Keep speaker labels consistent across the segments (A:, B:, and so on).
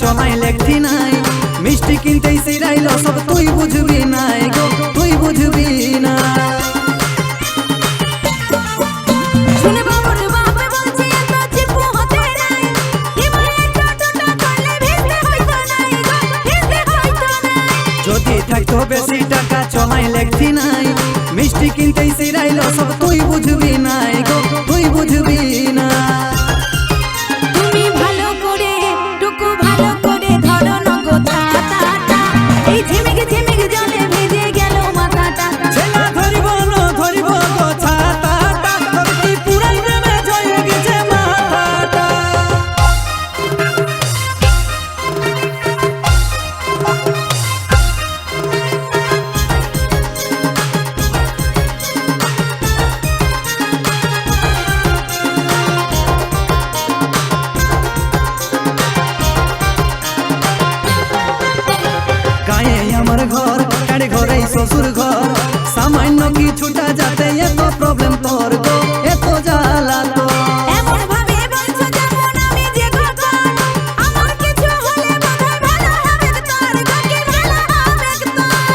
A: চলাই লেখি নাই। মিষ্টি কিনতেই সিরাইল সব তুই বুঝবি নাই গো তুই বুঝবি না। যদি থাকতো বেশি টাকা চলাই লেখি নাই মিষ্টি কিনতেই সিরাইল সব তুই বুঝবি নাই গো। ঘর কাড়ে ঘরে শ্বশুর ঘর সামান্য কিছুটা যাতে এত প্রবলেম তোর গো এত জ্বালা তো
B: এমন ভাবে বলছো যেমন আমি যে ঘটন আমার কিছু হলে বোধহয় ভালো হবে তোর গো কি ভালো হবে তোর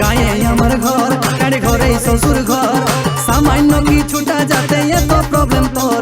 A: গায়ে আমার ঘর কাড়ে ঘরে শ্বশুর ঘর সামান্য কিছুটা যাতে এত প্রবলেম তোর গো